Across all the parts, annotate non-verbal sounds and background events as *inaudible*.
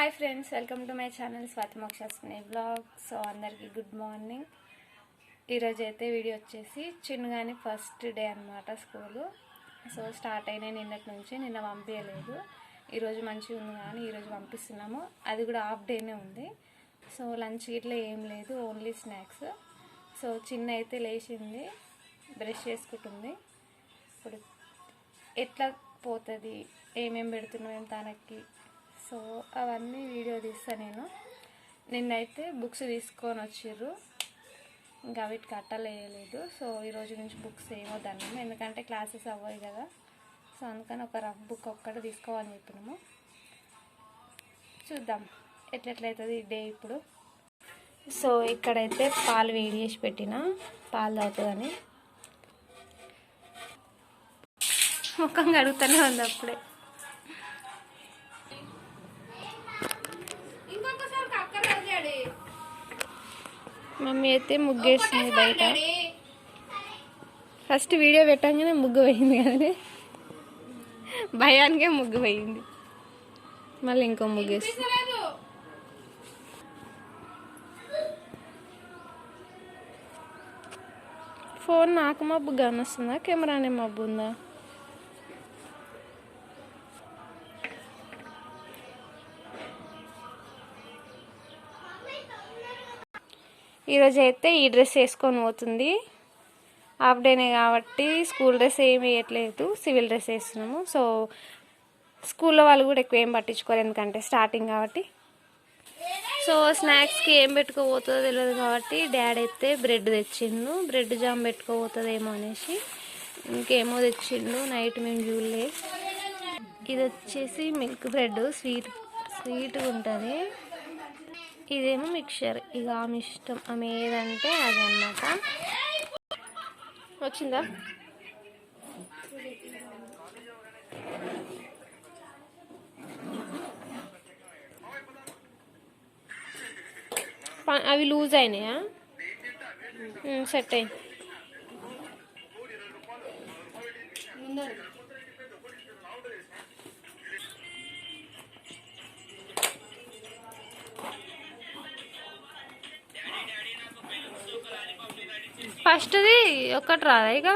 Hi friends welcome to my channel స్వాతిమోక్షస్ని blog so అందరికీ good morning ఈరోజు అయితే video వచ్చేసి చిన్నగాని ఫస్ట్ డే అనమాట స్కూలు సో స్టార్ట్ అయినాయి నిన్నటి నుంచి నిన్న పంపించలేదు ఈరోజు మంచిగా ఉంది కానీ ఈరోజు పంపిస్తున్నాము. అది కూడా హాఫ్ డేనే ఉంది. సో లంచ్ ఇట్లా ఏం లేదు ఓన్లీ స్నాక్స్ సో చిన్న అయితే లేచింది బ్రష్ చేసుకుంటుంది. ఇప్పుడు ఎట్లా పోతుంది ఏమేమి పెడుతున్నాం తనకి సో అవన్నీ వీడియో తీస్తా నేను. నిన్నైతే బుక్స్ తీసుకొని వచ్చిర్రు. ఇంకా వీటికి కట్టలేయలేదు. సో ఈరోజు నుంచి బుక్స్ ఏమొద్దన్నాము ఎందుకంటే క్లాసెస్ అవ్వవు కదా. సో అందుకని ఒక రఫ్ బుక్ ఒక్కటి తీసుకోవాలని చెప్పినాము. చూద్దాం ఎట్లెట్లయితుంది డే ఇప్పుడు. సో ఇక్కడైతే పాలు వేడి చేసి పెట్టిన. పాలు తాగుతుందని. ముఖం కడుగుతూనే ఉంది అప్పుడే. మమ్మీ అయితే ముగ్గేస్తుంది బయట. ఫస్ట్ వీడియో పెట్టంగానే ముగ్గు పోయింది కానీ భయానికే ముగ్గు పోయింది. మళ్ళీ ఇంకో ముగ్గేస్తుంది ఫోన్ నాకు మబ్బు వస్తుందా కెమెరానే మబ్బు ఉందా? ఈరోజు అయితే ఈ డ్రెస్ వేసుకొని పోతుంది. హాఫ్ డేనే కాబట్టి స్కూల్ డ్రెస్ ఏమి వేయట్లేదు సివిల్ డ్రెస్ వేస్తున్నాము. సో స్కూల్లో వాళ్ళు కూడా ఎక్కువ ఏం పట్టించుకోరు ఎందుకంటే స్టార్టింగ్ కాబట్టి. సో స్నాక్స్కి ఏం పెట్టుకోబోతుందో తెలియదు కాబట్టి డాడీ అయితే బ్రెడ్ తెచ్చిండు. బ్రెడ్ జామ్ పెట్టుకోబోతుందేమో అనేసి ఇంకేమో తెచ్చిండు. నైట్ మేము చూడలే. ఇది వచ్చేసి మిల్క్ బ్రెడ్ స్వీట్ స్వీట్గా ఉంటుంది. ఇదేమో మిక్చర్. ఇక ఆమె ఇష్టం. ఆమె ఏదంటే అది అన్నమాట. వచ్చిందా? అవి లూజ్ అయినాయా? సెట్ అయ్యి. ఫస్ట్ది ఒకటి రాదా ఇక?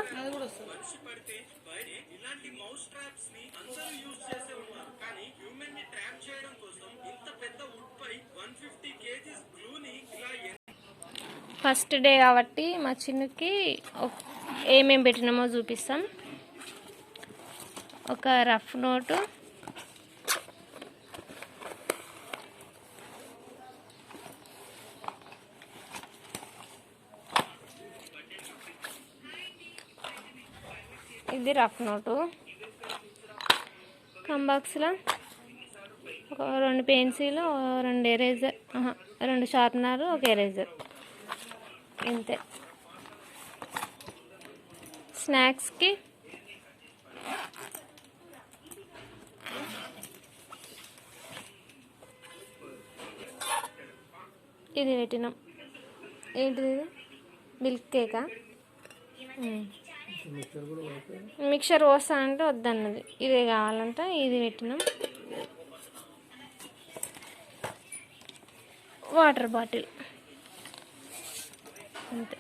ఫస్ట్ డే కాబట్టి మా చిన్నకి ఏమేమి పెట్టినామో చూపిస్తాం. ఒక రఫ్ నోటు. ఇది రఫ్ నోటు. కంబాక్స్లో ఒక రెండు పెన్సిల్ రెండు ఎరేజర్ రెండు షార్ప్నర్ ఒక ఎరేజర్. ఇంతే. స్నాక్స్కి ఇది పెట్టినాం. ఏంటిది మిల్క్ కేకా? మిక్చర్ పోస్తా అంటే వద్దన్నది. ఇదే కావాలంట ఇది పెట్టినాం. Water bottle. అంతే.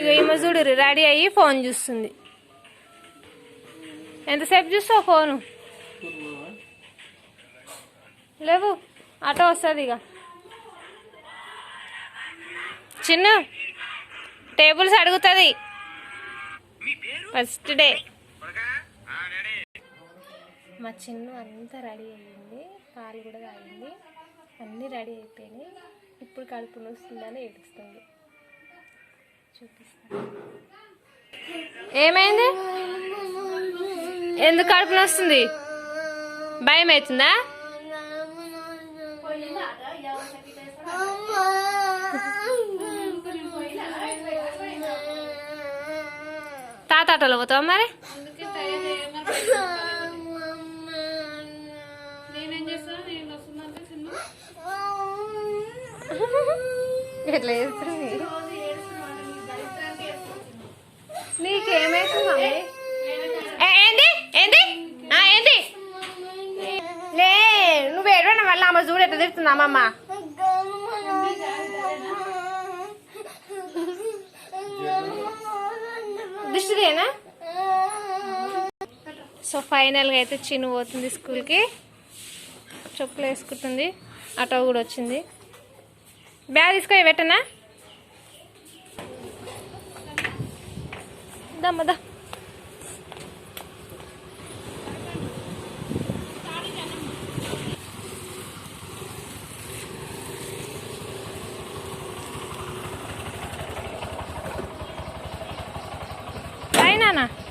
ఇక ఈమె చూడు రెడీ అయ్యి ఫోన్ చూస్తుంది. ఎంతసేపు చూస్తావు ఫోను? లేవు ఆటో వస్తుంది ఇక చిన్న టేబుల్స్ అడుగుతుంది. ఫస్ట్ డే మా చిన్ను అంతా రెడీ అయ్యింది పాలు కూడా తాగింది. అన్నీ రెడీ అయిపోయినాయి. ఇప్పుడు కడుపు నొస్తుందని ఏడుస్తుంది. చూపిస్తా ఏమైంది? ఎందుకు కడుపు నొస్తుంది? భయం అవుతుందా? తాతాటలు పోతావా మరి? *laughs* ఎట్లా చేస్తారు నీకేమైతుంది ఏంది? ఏంది? ఏంది? లే నువ్వు ఏడవడం వల్ల అమ్మ చూడు ఎట్లా తిరుగుతుంది అమ్మమ్మ? Yeah. *laughs* దిష్టిదేనా సో ఫైనల్గా అయితే చిన్ను పోతుంది స్కూల్కి. చెప్పులు వేసుకుంటుంది. ఆటో కూడా వచ్చింది. బ్యాగ్ తీసుకొని పెట్టనా? దమ్మదా banana.